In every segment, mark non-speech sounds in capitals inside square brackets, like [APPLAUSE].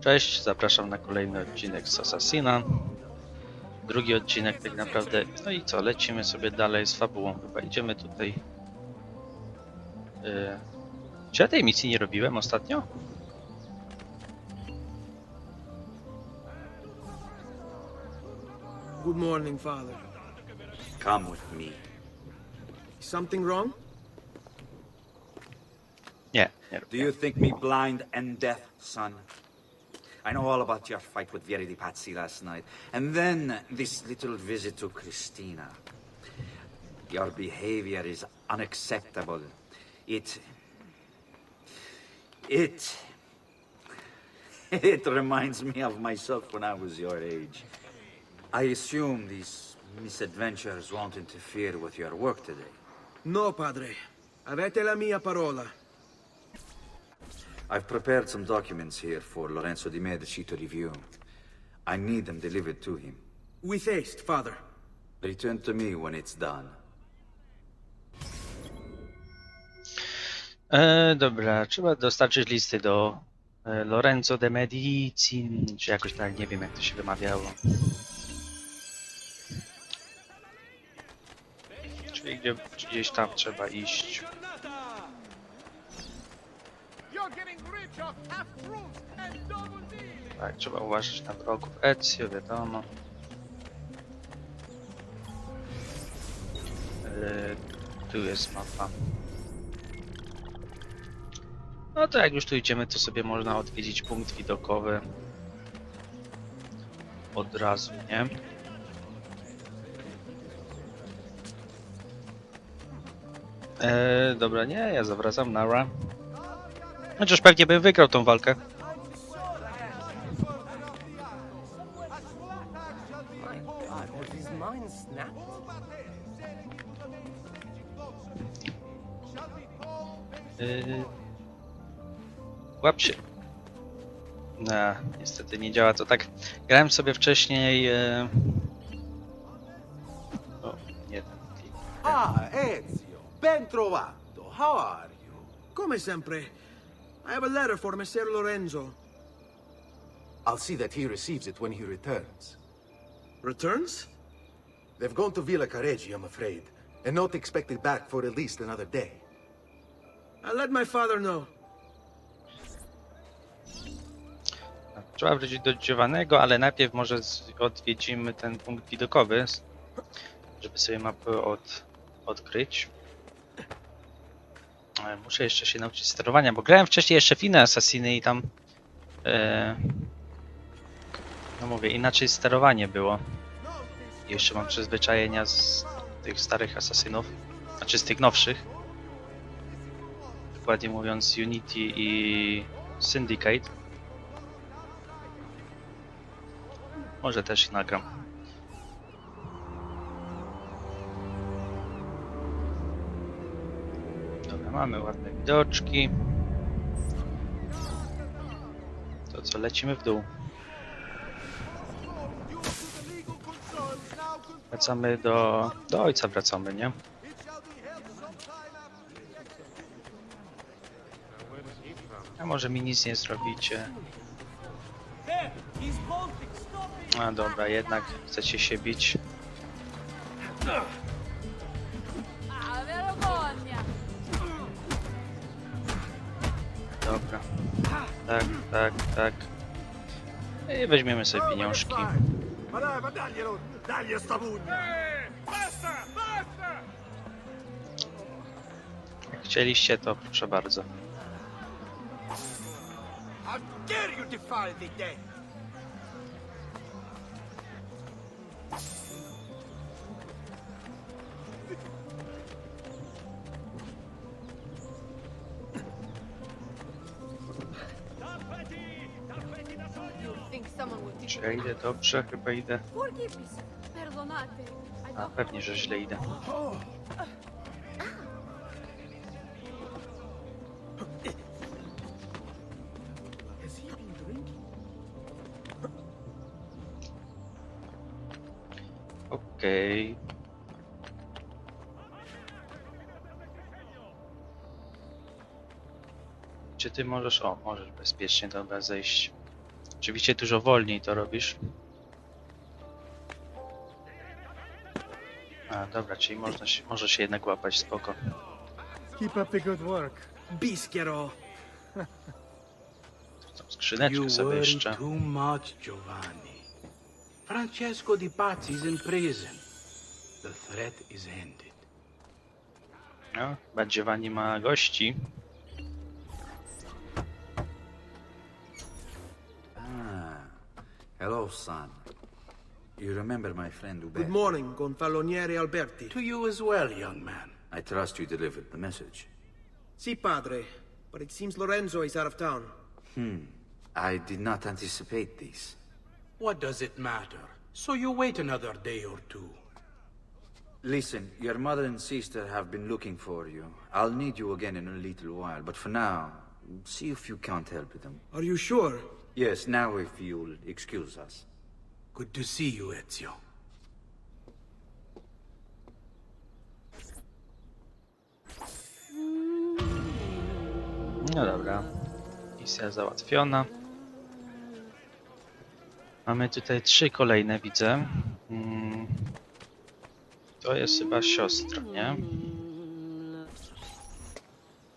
Cześć, zapraszam na kolejny odcinek z Assassina. Drugi odcinek tak naprawdę. No i co, lecimy sobie dalej z fabułą. Chyba idziemy tutaj. Yy... Czy ja tej misji nie robiłem ostatnio? Good morning, Father. Come with me. Something wrong? Nie, nie Do you think me blind and deaf, son? I know all about your fight with Verity Patsy last night, and then this little visit to Christina. Your behavior is unacceptable. It. It. [LAUGHS] It reminds me of myself when I was your age. I assume these misadventures won't interfere with your work today. No, Padre. Avete la mia parola. I've prepared some documents here for Lorenzo di Medici to review. I need them delivered to him. With haste, Father. Return to me when it's done. E, dobra, trzeba dostarczyć listy do e, Lorenzo de Medici, czy jakoś tak, nie wiem jak to się wymawiało. Czyli gdzie, gdzieś tam trzeba iść. Tak, trzeba uważać na wrogów Ezio, wiadomo. E, tu jest mapa. No to jak już tu idziemy, to sobie można odwiedzić punkt widokowy. Od razu, nie? E, dobra, nie, ja zawracam Nara. Chociaż pewnie bym wygrał tą walkę. Yy... Łap się. No, niestety nie działa to tak. Grałem sobie wcześniej. Yy... O, nie. Ah, Ezio, ben trovato. How are you? Come sempre. I have a letter for Messer Lorenzo. I'll see that he receives it when he returns. Returns? They've gone to Villa Careggi, I'm afraid, and not expected back for at least another day. I'll let my father know. Trzeba wrócić do dziewanego, ale najpierw może z- odwiedzimy ten punkt widokowy, s- żeby sobie mapę od, odkryć. Muszę jeszcze się nauczyć sterowania, bo grałem wcześniej jeszcze w inne Assassiny i tam e, no mówię, inaczej sterowanie było. I jeszcze mam przyzwyczajenia z tych starych Assassinów, znaczy z tych nowszych. Dokładnie mówiąc Unity i Syndicate. Może też nagram. Mamy ładne widoczki. To co, lecimy w dół. Wracamy do... do ojca wracamy, nie? A może mi nic nie zrobicie? A dobra, jednak chcecie się bić. Tak, tak. I weźmiemy sobie pieniążki. Basta! Jak chcieliście, to proszę bardzo. How dare you defy the dead? Dobrze? Chyba idę. A pewnie, że źle idę. Okej. Czy ty możesz... O, możesz bezpiecznie dobra zejść. Oczywiście dużo wolniej to robisz. A, dobra, czyli można się, może się jednak łapać, spoko. Keep up the good work. Bischero. Tą skrzyneczkę sobie jeszcze. too much, Giovanni. Francesco Di Pazzi's in prison. The threat is ended. No, Badziewani ma gości. Hello, son. You remember my friend Ube? Good morning, Gonfaloniere Alberti. To you as well, young man. I trust you delivered the message. Si, padre. But it seems Lorenzo is out of town. Hmm. I did not anticipate this. What does it matter? So you wait another day or two. Listen, your mother and sister have been looking for you. I'll need you again in a little while, but for now, see if you can't help them. Are you sure? Yes, now if you'll excuse us. Good to see you, Ezio. No dobra. Misja załatwiona. Mamy tutaj trzy kolejne, widzę. Mm. To jest chyba siostra, nie?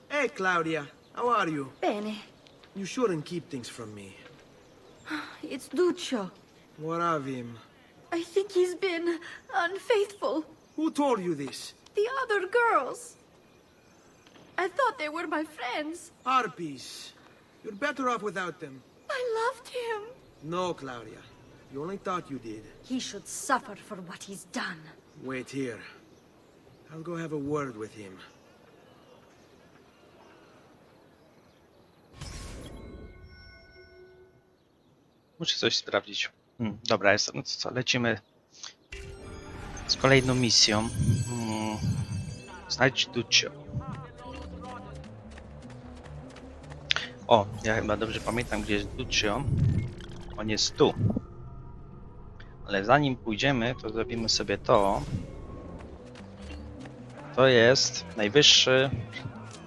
Hey, Claudia. How are you? Bene. You shouldn't keep things from me. [GASPS] It's Duccio. What of him? I think he's been unfaithful. Who told you this? The other girls. I thought they were my friends. Harpies. You're better off without them. I loved him. No, Claudia. You only thought you did. He should suffer for what he's done. Wait here. I'll go have a word with him. Muszę coś sprawdzić. Hmm, dobra, jest. No to co, lecimy z kolejną misją. Hmm. Znajdź Ducio. O, ja chyba dobrze pamiętam, gdzie jest Ducio. On jest tu. Ale zanim pójdziemy, to zrobimy sobie to. To jest najwyższy,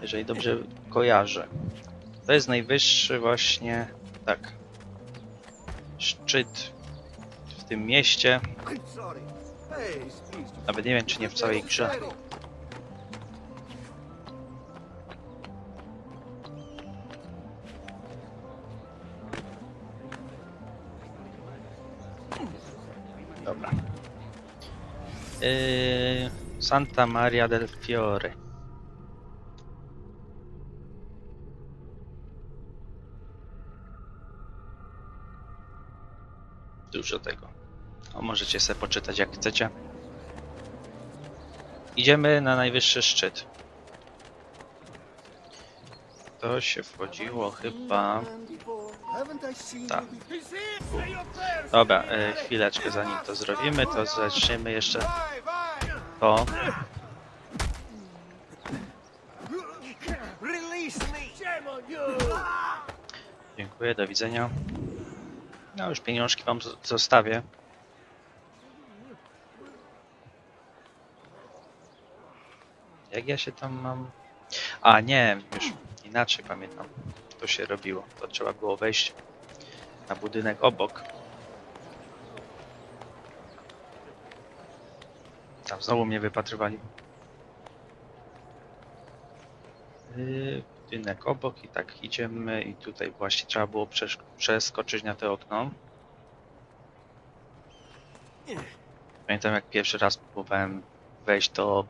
jeżeli dobrze kojarzę. To jest najwyższy właśnie, tak, szczyt w tym mieście. Nawet nie wiem, czy nie w całej grze. Dobra. Yy, Santa Maria del Fiore. Dużo tego. O, możecie sobie poczytać jak chcecie. Idziemy na najwyższy szczyt. To się wchodziło chyba. Tak. Dobra, e, chwileczkę zanim to zrobimy, to zaczniemy jeszcze to. Dziękuję, do widzenia. No już pieniążki wam zostawię. Jak ja się tam mam... A nie, już inaczej pamiętam. To się robiło. To trzeba było wejść na budynek obok. Tam znowu mnie wypatrywali. Yy, budynek obok i tak idziemy i tutaj właśnie trzeba było przeskoczyć na to okno. Pamiętam jak pierwszy raz próbowałem wejść, to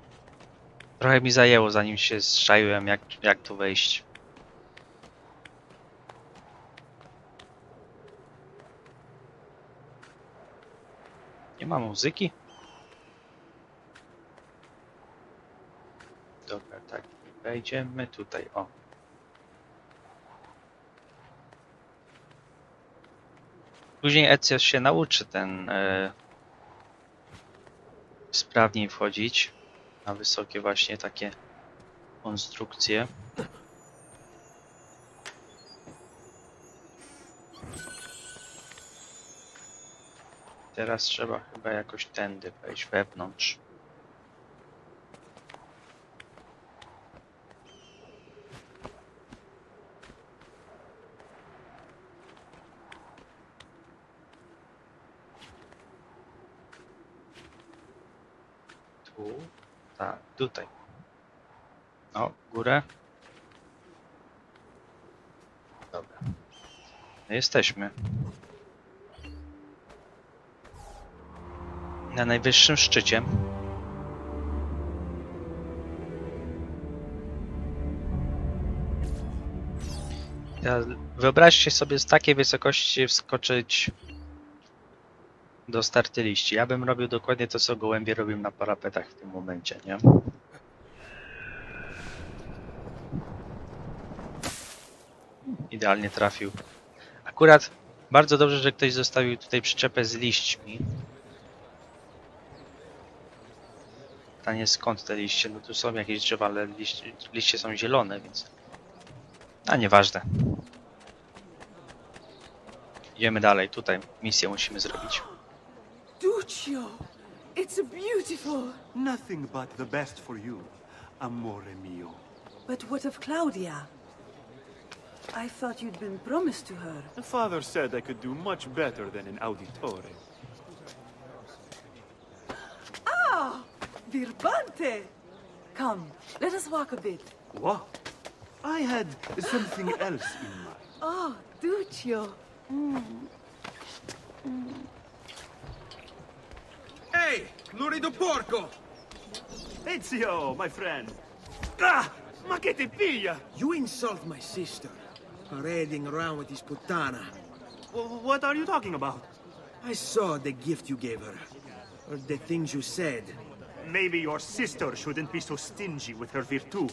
trochę mi zajęło zanim się zszaiłem jak, jak tu wejść. Nie ma muzyki? Dobra, tak. Wejdziemy tutaj, o. Później Ezio się nauczy ten e, sprawniej wchodzić na wysokie właśnie takie konstrukcje. Teraz trzeba chyba jakoś tędy wejść wewnątrz. Tu. Tak, tutaj. O, górę. Dobra. No jesteśmy. Na najwyższym szczycie. Wyobraźcie sobie z takiej wysokości wskoczyć do starty liści. Ja bym robił dokładnie to, co gołębie robią na parapetach w tym momencie, nie? Idealnie trafił. Akurat bardzo dobrze, że ktoś zostawił tutaj przyczepę z liśćmi. Pytanie skąd te liście? No tu są jakieś drzewa, ale liście, liście są zielone, więc... A nieważne. Idziemy dalej, tutaj misję musimy zrobić. Duccio, it's beautiful. Nothing but the best for you, amore mio. But what of Claudia? I thought you'd been promised to her. The father said I could do much better than an auditore. Ah! Birbante! Come, let us walk a bit. What? I had something else in mind. Oh, Duccio. Mm, mm. Hey, lurido porco! Ezio, my friend. Ah! Ma che ti piglia? You insult my sister. Parading around with this putana. Wh- What are you talking about? I saw the gift you gave her. Or the things you said. Maybe your sister shouldn't be so stingy with her virtù.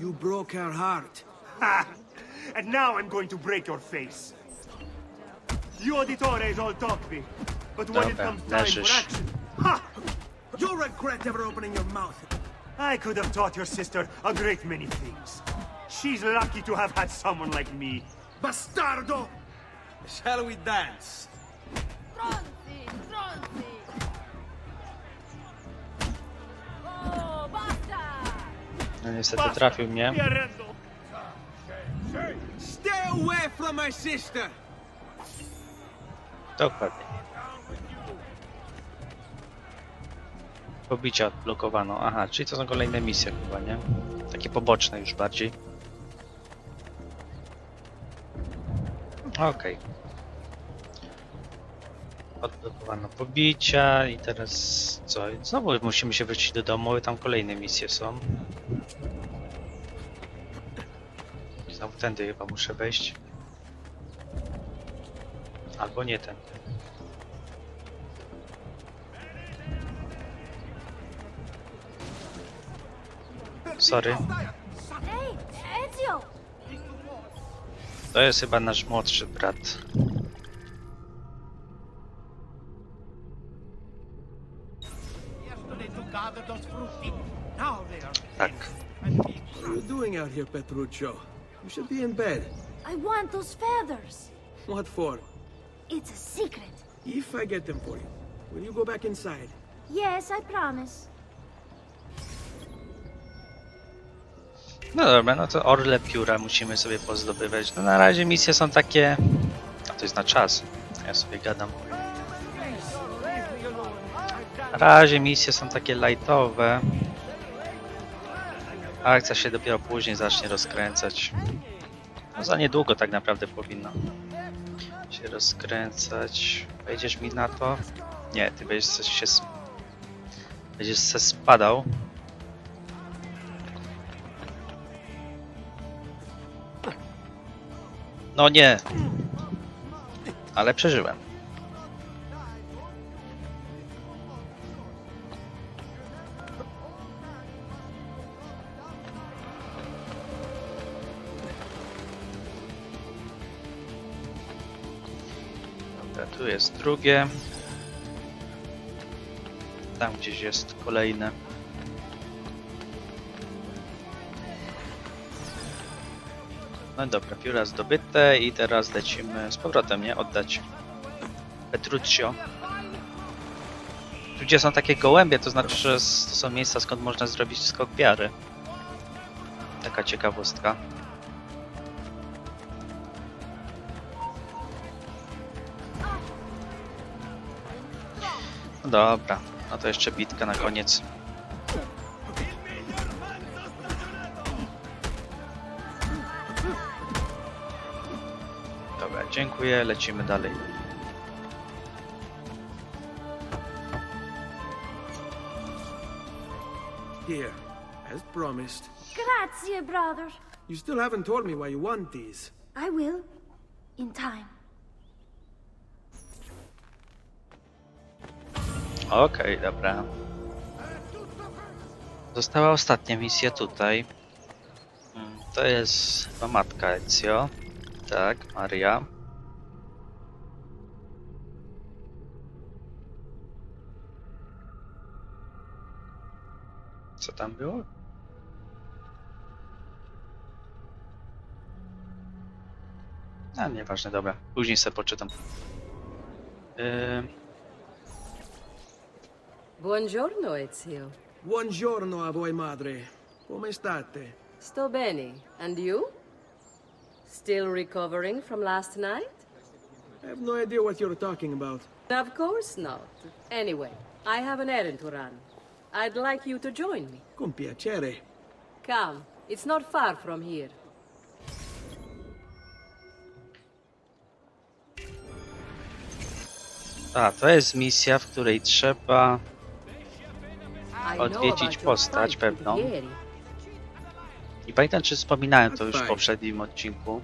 You broke her heart. Ha! And now I'm going to break your face. You auditores all talk big, but when it comes time leżysz. for action, ha! You'll regret ever opening your mouth. I could have taught your sister a great many things. She's lucky to have had someone like me. Bastardo! Shall we dance? Stronzi, stronzi! Oh, basta! No niestety trafił mnie. Stay away from my sister! Dokładnie. Pobicia odblokowano. Aha, czyli to są kolejne misje chyba, nie? Takie poboczne już bardziej. Okej. Odblokowano pobicia i teraz co? Znowu musimy się wrócić do domu tam kolejne misje są. Znowu tędy chyba muszę wejść. Albo nie tędy. Sorry. Hey, Ezio! To jest chyba nasz młodszy brat. Yesterday to gather those frutti. Now they are Tak. What are you doing out here, Petruccio? You should be in bed. I want those feathers. What for? It's a secret. If I get them for you, will you go back inside? Yes, I promise. No dobra, no to orle pióra musimy sobie pozdobywać. No na razie misje są takie... A to jest na czas. Ja sobie gadam. Na razie misje są takie lightowe. Akcja się dopiero później zacznie rozkręcać. No za niedługo tak naprawdę powinno się rozkręcać. Wejdziesz mi na to? Nie, ty będziesz się... Będziesz se spadał. No nie. Ale przeżyłem. Dobra, tu jest drugie. Tam gdzieś jest kolejne. No dobra, pióra zdobyte i teraz lecimy z powrotem, nie? Oddać Petruccio. Tu gdzie są takie gołębie, to znaczy, że to są miejsca skąd można zrobić skok wiary. Taka ciekawostka. No dobra, no to jeszcze bitka na koniec. Dziękuję, lecimy dalej. Here, as promised. Grazie, brother. You still haven't told me why you want these. I will. In time. Okej, dobra. Została ostatnia misja tutaj. Mm, To jest matka Ezio. Tak, Maria. Tam było? A, nieważne, dobra. Później sobie poczytam. Yy, Buongiorno, Ezio. Buongiorno a voi, madre. Come state? Sto bene. And you? Still recovering from last night? I have no idea what you're talking about. Of course not. Anyway, I have an errand to run. I'd like you to join me. Con piacere. Come, it's not far from here. A, to jest misja, w której trzeba I know Odwiedzić your postać fight with pewną. Vieri. Nie pamiętam, czy wspominałem to już w poprzednim odcinku,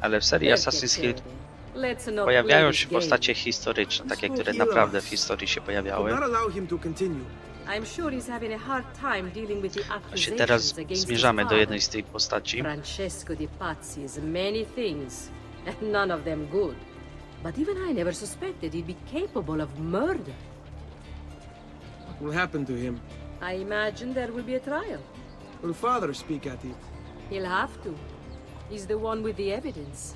ale w serii Assassin's Creed? Pojawiają się postacie historyczne, takie, które naprawdę w historii się pojawiały. Właśnie teraz zmierzamy do jednej z tych postaci. Francesco di Pazzi is many things, [LAUGHS] and none of them good. But even I never suspected he'd be capable of murder. What will happen to him? I imagine there will be a trial. Will father speak at it? He'll have to. He's the one with the evidence.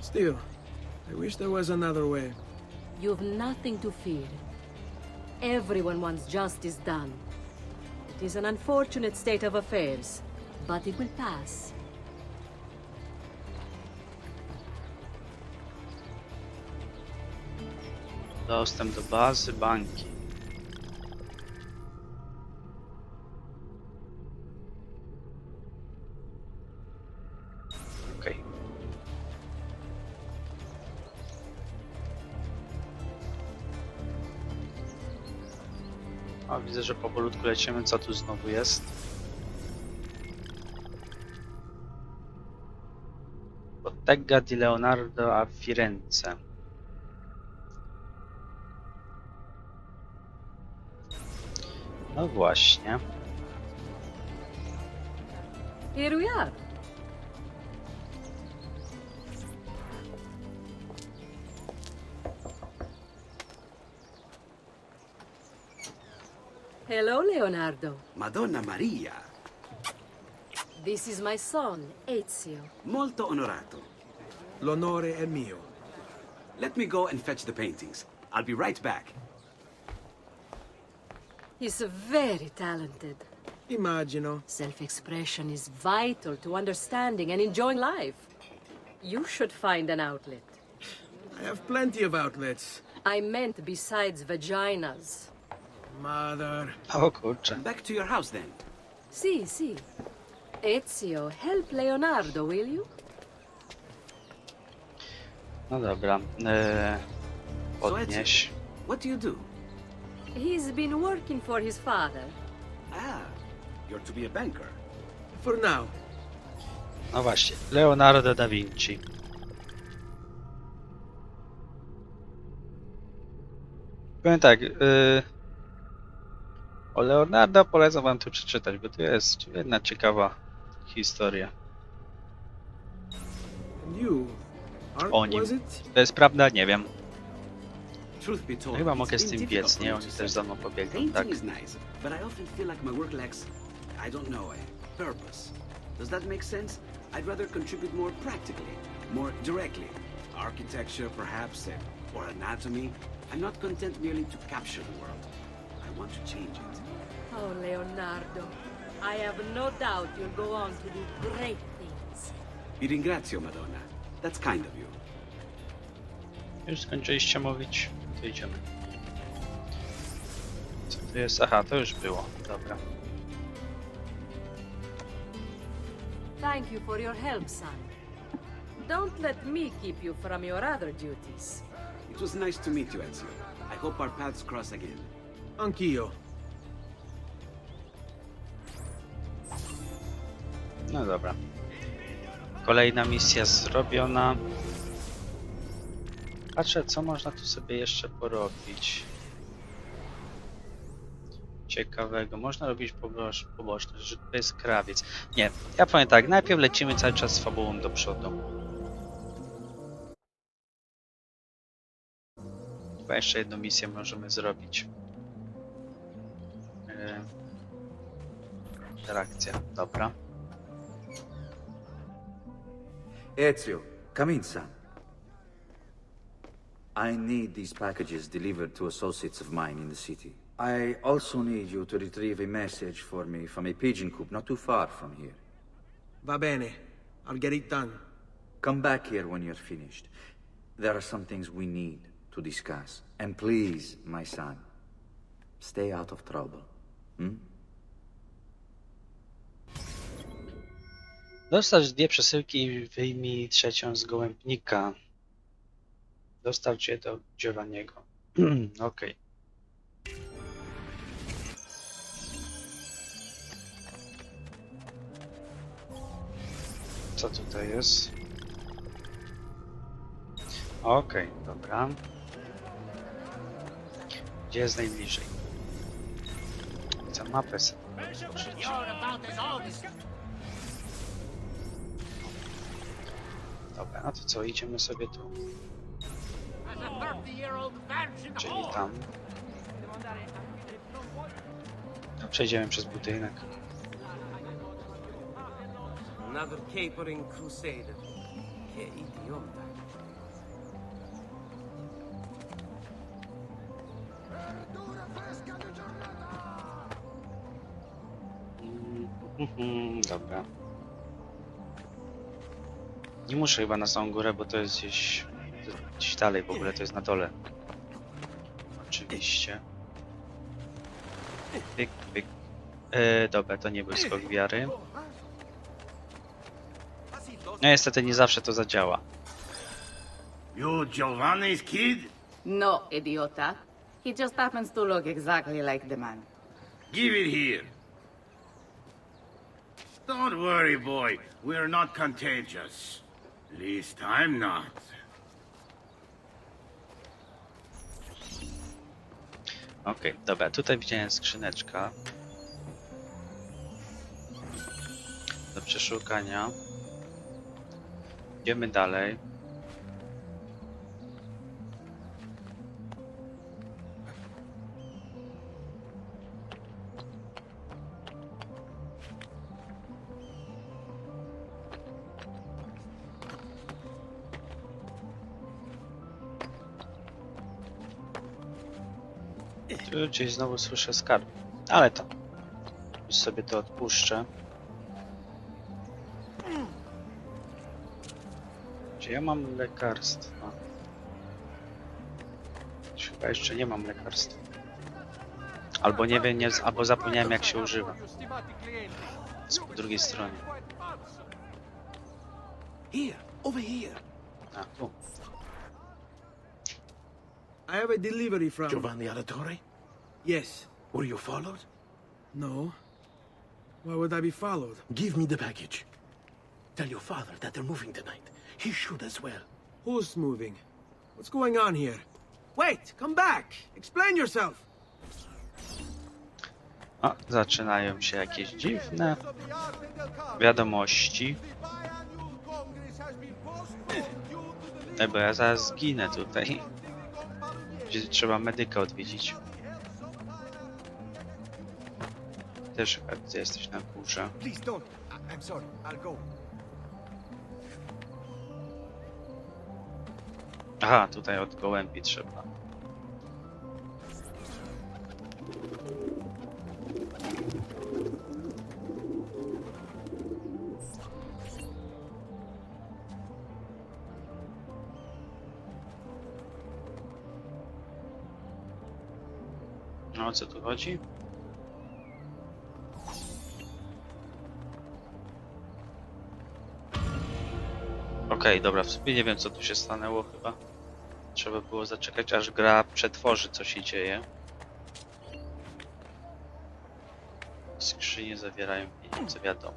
Still, I wish there was another way. You've nothing to fear. Everyone wants justice done. It is an unfortunate state of affairs, but it will pass. Dostęp do bazy banki. Widzę, że powolutku lecimy. Co tu znowu jest? Bottega di Leonardo a Firenze. No właśnie. Here we are. Hello, Leonardo. Madonna Maria, This is my son, Ezio. molto onorato. L'onore è mio. Let me go and fetch the paintings. I'll be right back. He's very talented. Immagino. Self expression is vital to understanding and enjoying life. You should find an outlet. I have plenty of outlets. I meant besides vaginas. Mother. O kurczę. Back to your house then. Si, si. Ezio, help Leonardo, will you? No dobra. Eee, So podnieś. Ezio, what do you do? He's been working for his father. Ah, you're to be a banker. For now. No właśnie. Leonardo da Vinci. Powiem tak. Yy, o Leonardo polecam wam tu przeczytać, bo to jest jedna ciekawa historia. O nim. To jest prawda? Nie wiem. Chyba mogę z tym biec, nie? Oni też za mną pobiegną, tak. Does that make sense? I'd rather contribute more practically, more directly. Architecture, perhaps, eh, or anatomy. I'm not content merely to capture the world. I want to change it. Oh, Leonardo. I have no doubt you'll go on to do great things. Vi ringrazio, Madonna. That's kind of you. Już skończyliście mówić? To idziemy. Co to jest? Aha, to już było. Dobra. Thank you for your help, son. don't let me keep you from your other duties. It was nice to meet you, Ezio. I hope our paths cross again. Anch'io. No dobra. Kolejna misja zrobiona. Patrzę, co można tu sobie jeszcze porobić. Ciekawego. Można robić poboż, poboczne, że to jest krawiec. Nie, ja powiem tak, najpierw lecimy cały czas z fabułą do przodu. Chyba jeszcze jedną misję możemy zrobić. Yy, interakcja, dobra. Ezio, come in, son. I need these packages delivered to associates of mine in the city. I also need you to retrieve a message for me from a pigeon coop not too far from here. Va bene. I'll get it done. Come back here when you're finished. There are some things we need to discuss. And please, my son, stay out of trouble. Hmm? Dostarcz dwie przesyłki i wyjmij trzecią z gołębnika. Dostarcz je do Giovanniego. [CLEARS THROAT] Okej. Co tutaj jest? Okej, dobra. Gdzie jest najbliżej? Chcę mapę. Dobra, no to co, idziemy sobie tu. Czyli tam. No, przejdziemy przez budynek. Another capering crusader. Che idiota. Mhm, Dobra. Nie muszę chyba na samą górę, bo to jest gdzieś, gdzieś dalej w ogóle, to jest na dole. Oczywiście. Pyk, pyk. E, dobra, to nie był skok wiary. No niestety nie zawsze to zadziała. You Giovanni's kid? No, idiota. He just happens to look exactly like the man. Give it here. Don't worry, boy. We're not contagious. Least I'm not. Okej, dobra, tutaj widziałem skrzyneczka. Do przeszukania. Idziemy dalej. Gdzieś znowu słyszę skarb. Ale to. Już sobie to odpuszczę. Czy ja mam lekarstwa? Chyba jeszcze nie mam lekarstw. Albo nie wiem, nie, z- albo zapomniałem jak się używa. Jest po drugiej stronie. Here, over here. A, tu. I have a delivery from. Giovanni Aladore? Yes. Were you followed? No. Why would I be followed? Give me the package. Tell your father that they're moving tonight. He should as well. Who's moving? What's going on here? Wait, come back. Explain yourself. O, zaczynają się jakieś dziwne wiadomości. Ej, bo ja zaraz zginę tutaj. Gdzie trzeba medyka odwiedzić. Też widzę, jesteś na górze. Please don't. I- I'm sorry. I'll go. Aha, tutaj od gołębi trzeba. No o co tu chodzi? Dobra, w sumie nie wiem co tu się stanęło chyba. Trzeba było zaczekać aż gra przetworzy co się dzieje. Skrzynie zawierają pieniądze, wiadomo.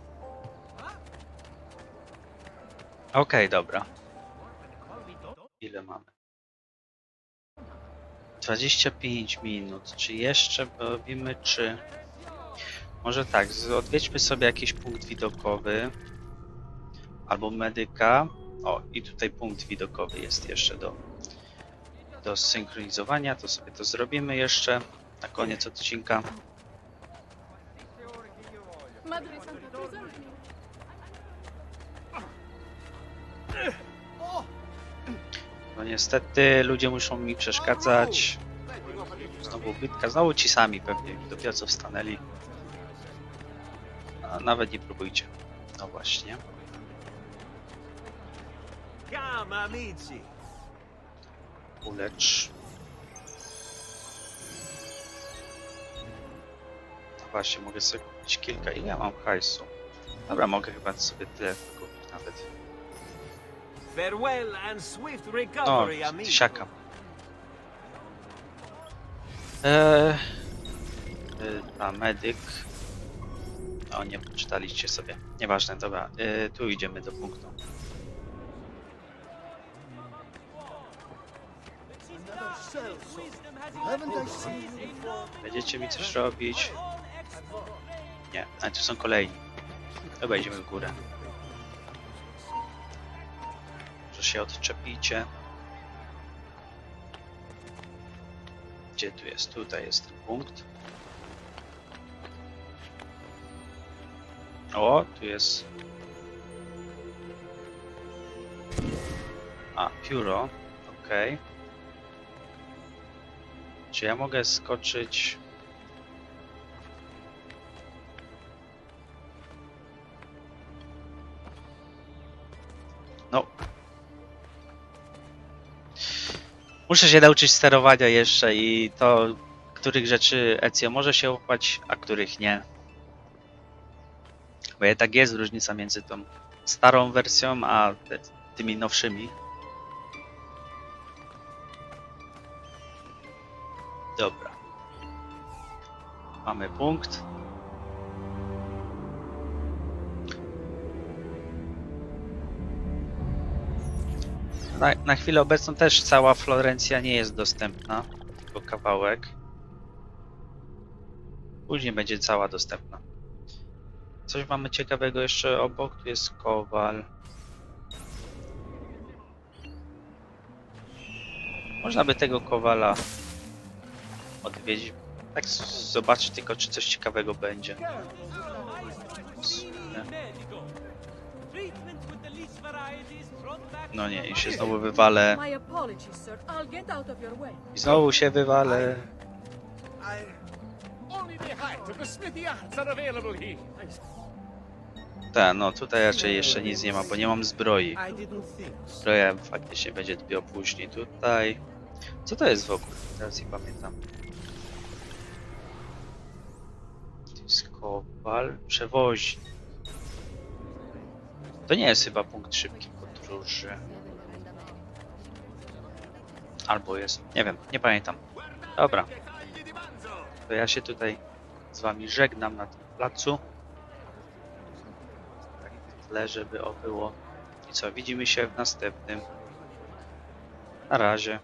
Okej, dobra. Ile mamy? 25 minut. Czy jeszcze robimy, czy... Może tak, odwiedźmy sobie jakiś punkt widokowy. Albo medyka. O, i tutaj punkt widokowy jest jeszcze do, do synchronizowania. To sobie to zrobimy jeszcze na koniec odcinka. No niestety ludzie muszą mi przeszkadzać. Znowu bytka, znowu ci sami pewnie dopiero co wstanęli. A nawet nie próbujcie. No właśnie. Come, amici. Ulecz. No właśnie, mogę sobie kupić kilka. Ile ja mam hajsu? Dobra, mogę chyba sobie tyle kupić nawet. Farewell and swift No, recovery, amigo. siakam. Eee, a medyk. O, nie przeczytaliście sobie. Nieważne, dobra. Eee, tu idziemy do punktu. Będziecie mi coś robić? Nie, ale tu są kolejni. Dobra, idziemy w górę. Że się odczepicie. Gdzie tu jest? Tutaj jest ten punkt. O, tu jest. A, pióro. Okej. Czy ja mogę skoczyć? No. Muszę się nauczyć sterowania jeszcze i to, których rzeczy Ezio może się łapać, a których nie. Bo jednak jest różnica między tą starą wersją, a tymi nowszymi. Mamy punkt. Na, na chwilę obecną też cała Florencja nie jest dostępna, tylko kawałek. Później będzie cała dostępna. Coś mamy ciekawego jeszcze obok, tu jest kowal. Można by tego kowala odwiedzić. Tak z- zobaczyć tylko, czy coś ciekawego będzie. No nie, i się znowu wywalę. I znowu się wywalę. Tak, no tutaj raczej jeszcze nic nie ma, bo nie mam zbroi. Zbroja faktycznie będzie dopiero później tutaj. Co to jest w ogóle? Teraz nie pamiętam. Kowal, przewozi. To nie jest chyba punkt szybkiej podróży. Albo jest, nie wiem, nie pamiętam. Dobra. To ja się tutaj z wami żegnam na tym placu. Tak tyle, żeby o było. I co, widzimy się w następnym. Na razie.